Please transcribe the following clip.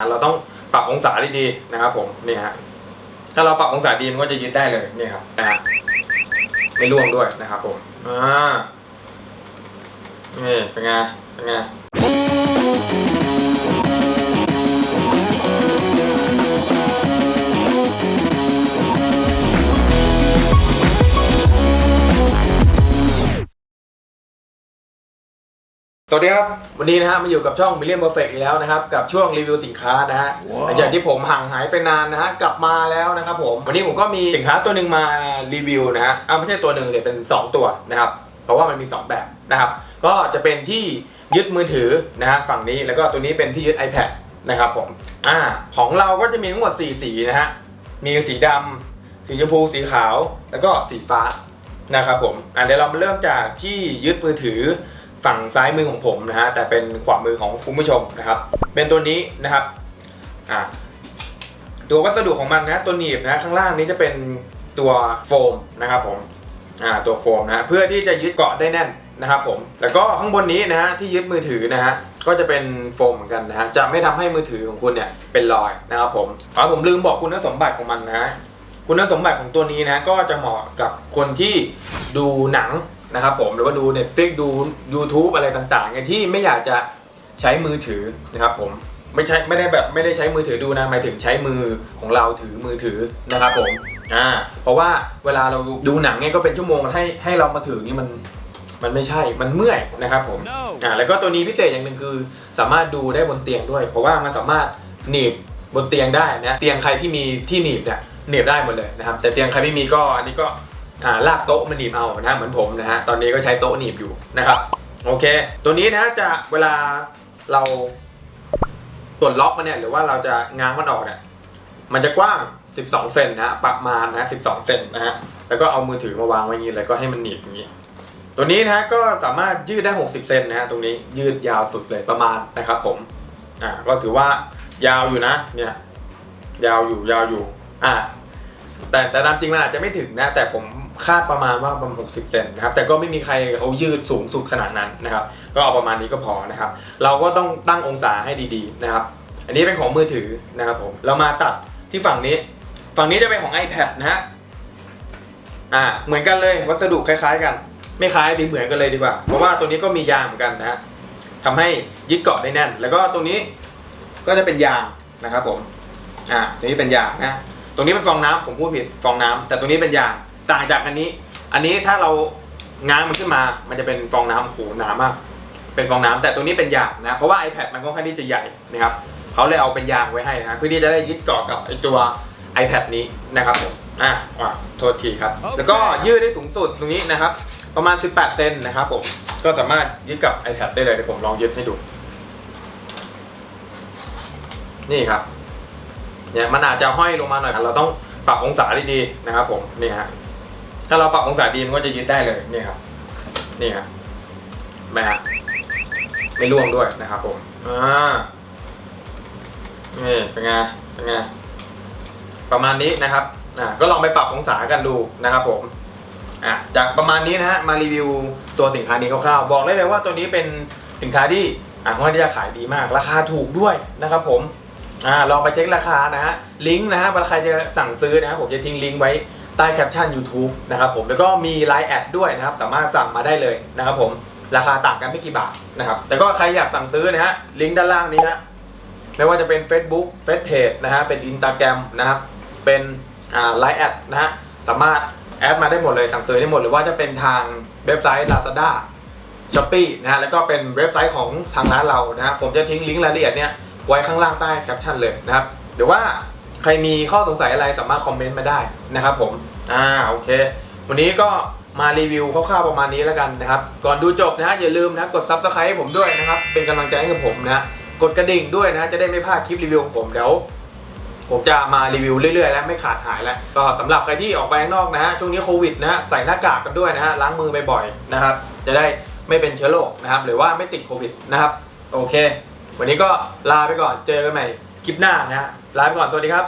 เราต้องปรับองศาดีๆนะครับ ผมนี่ฮะถ้าเราปรับองศาดีมันก็จะยืดได้เลยนี่ครับนะฮะไม่ร่วงด้วยนะครับ ผมอ่านี่เป็นไงเป็นไง สวัสดีครับ วันนี้นะฮะมาอยู่กับช่อง Million Perfect อีกแล้วนะครับ กับช่วงรีวิวสินค้านะฮะหลังจากที่ผมห่างหายไปนานนะฮะ กลับมาแล้วนะครับผม วันนี้ผมก็มีสินค้าตัวหนึ่งมารีวิวนะฮะอ้าวไม่ใช่ตัวหนึ่งเดี๋ยวเป็น 2 ตัวนะครับ เพราะว่ามันมี 2 แบบนะครับ ก็จะเป็นที่ยึดมือถือนะฮะฝั่งนี้แล้วก็ตัวนี้เป็นที่ยึด iPad นะครับผมอ่าของเราก็จะมีทั้งหมด4สีนะฮะมีสีดำสีชมพูสีขาวแล้วก็สีฟ้านะครับผมอ่าเดี๋ยวเรามาเริ่มจากที่ยึดมือถือ ฝั่งซ้ายมือของผมนะฮะแต่เป็นขวามือของคุณผู้ชมนะครับ เป็นตัวนี้นะครับอ่าตัววัสดุของมันนะตัวหนีบนะข้างล่างนี้จะเป็นตัวโฟมนะครับผมอ่าตัวโฟมนะเพื่อที่จะยึดเกาะได้แน่นนะครับผมแล้วก็ข้างบนนี้นะฮะที่ยึดมือถือนะฮะก็จะเป็นโฟมเหมือนกันนะฮะจะไม่ทำให้มือถือของคุณเนี่ยเป็นรอยนะครับผมอ๋อผมลืมบอกคุณสมบัติของมันนะฮะคุณสมบัติของตัวนี้นะก็จะเหมาะกับคนที่ดูหนัง นะครับผมหรือว่าดู Netflix ดู YouTube อะไรต่างๆไงที่ไม่อยากจะใช้มือถือนะครับผมไม่ใช่ไม่ได้แบบไม่ได้ใช้มือถือดูนะหมายถึงใช้มือของเราถือมือถือนะครับผมอ่าเพราะว่าเวลาเราดูหนังเนี่ยก็เป็นชั่วโมงให้ให้เรามาถือนี่มันมันไม่ใช่มันเมื่อยนะครับผมอ่าแล้วก็ตัวนี้พิเศษอย่างหนึ่งคือ สามารถดูได้บนเตียงด้วย เพราะว่ามันสามารถหนีบบนเตียงได้นะเตียงใครที่มีที่หนีบเนี่ยหนีบได้หมดเลยนะครับแต่เตียงใครไม่มีก็อันนี้ก็ อ่าลากโต๊ะมาหนีบเอานะเหมือนผมนะฮะตอนนี้ก็ใช้โต๊ะหนีบอยู่นะครับโอเค ตัวนี้นะจะเวลาเราตรวจล็อกมันเนี่ยหรือว่าเราจะง้างมันออกเนี่ยมันจะกว้าง 12 เซนนะฮะประมาณนะ 12 เซนนะฮะแล้วก็เอามือถือมาวางไว้อย่างนี้แล้วก็ให้มันหนีบอย่างนี้ ตัวนี้นะฮะก็สามารถยืดได้ 60 เซนนะฮะตรงนี้ยืดยาวสุดเลยประมาณนะครับผมอ่าก็ถือว่ายาวอยู่นะเนี่ยยาวอยู่ยาวอยู่อ่า แต่แต่ตามจริงมันอาจจะไม่ถึงนะ แต่ผมคาดประมาณว่าประมาณ60เซนนะครับ แต่ก็ไม่มีใครเขายืดสูงสุดขนาดนั้นนะครับ ก็เอาประมาณนี้ก็พอนะครับ เราก็ต้องตั้งองศาให้ดีๆนะครับ อันนี้เป็นของมือถือนะครับผม เรามาตัดที่ฝั่งนี้ ฝั่งนี้จะเป็นของ iPad นะฮะ อ่า เหมือนกันเลย วัสดุคล้ายๆกัน ไม่คล้ายหรือเหมือนกันเลยดีกว่า เพราะว่าตัวนี้ก็มียางเหมือนกันนะฮะทำให้ยึดเกาะได้แน่น แล้วก็ตรงนี้ก็จะเป็นยางนะครับผม อ่าตรงนี้เป็นยางนะ ตรงนี้เป็นฟองน้ำผมพูดผิดฟองน้ำแต่ตรงนี้เป็นยางต่างจากอันนี้ อันนี้ถ้าเราง้างมันขึ้นมามันจะเป็นฟองน้ำโอ้โหหนามาก เป็นฟองน้ำแต่ตรงนี้เป็นยางนะเพราะว่า iPad มันก็ค่อนข้างที่จะใหญ่นะครับเขาเลยเอาเป็นยางไว้ให้นะเพื่อที่จะได้ยึดเกาะกับไอตัว iPad นี้นะครับผมอะอะโทษทีครับ แล้วก็ยืดได้สูงสุดตรงนี้นะครับ ประมาณ 18 เซนนะครับผมก็สามารถยึดกับ iPad ได้เลยเดี๋ยวผมลองยึดให้ดู นี่ครับ เนี่ยมันอาจจะห้อยลงมาหน่อยเราต้องปรับองศาดีๆนะครับ ผมนี่ฮะถ้าเราปรับองศาดีมันก็จะยึดได้เลยนี่ครับนี่ครับไม่ฮะไม่ร่วงด้วยนะครับ ผมอ่านี่เป็นไงเป็นไงประมาณนี้นะครับอ่าก็ลองไปปรับองศากันดูนะครับ ผมอะจากประมาณนี้นะฮะมารีวิวตัวสินค้านี้คร่าวๆบอกได้เลยว่าตัวนี้เป็นสินค้าที่อะค่อนข้างที่จะขายดีมาก ราคาถูกด้วยนะครับ ผม อ่าลองไปเช็คราคานะฮะลิงก์นะฮะเวลาใครจะสั่งซื้อนะครับผมจะทิ้งลิงก์ไว้ใต้แคปชั่น YouTube นะครับผมแล้วก็มี Line แอดด้วยนะครับสามารถสั่งมาได้เลยนะครับผมราคาต่างกันไม่กี่บาทนะครับแต่ก็ใครอยากสั่งซื้อนะฮะลิงก์ด้านล่างนี้ฮะไม่ว่าจะเป็น Facebook f a c e Page นะฮะเป็น Instagram นะครับเป็นอ่า Line แอดนะฮะสามารถแอดมาได้หมดเลยสั่งซื้อได้หมดหรือว่าจะเป็นทางเว็บไซต์ Lazada s h o p e e นะฮะแล้วก็เป็นเว็บไซต์ของทางร้านเรานะฮะผมจะทิ้งลิงก์รายละเอียดเนี่ย ไว้ข้างล่างใต้แคปชั่นเลยนะครับหรือว่าใครมีข้อสงสัยอะไรสามารถคอมเมนต์มาได้นะครับผมอ่าโอเค วันนี้ก็มารีวิวคร่าวๆประมาณนี้แล้วกันนะครับ ก่อนดูจบนะฮะอย่าลืมนะกด subscribe ให้ผมด้วยนะครับ เป็นกำลังใจให้กับผมนะกดกระดิ่งด้วยนะจะได้ไม่พลาดคลิปรีวิวของผมเดี๋ยวผมจะมารีวิวเรื่อยๆ แล้วไม่ขาดหายแล้ว ก็สำหรับใครที่ออกไปข้างนอกนะฮะช่วงนี้โควิดนะฮะใส่หน้ากากกันด้วยนะฮะล้างมือบ่อยๆนะครับ จะได้ไม่เป็นเชื้อโรคนะครับ หรือว่าไม่ติดโควิดนะครับ โอเค วันนี้ก็ลาไปก่อนเจอกันใหม่คลิปหน้านะฮะลาไปก่อนสวัสดีครับ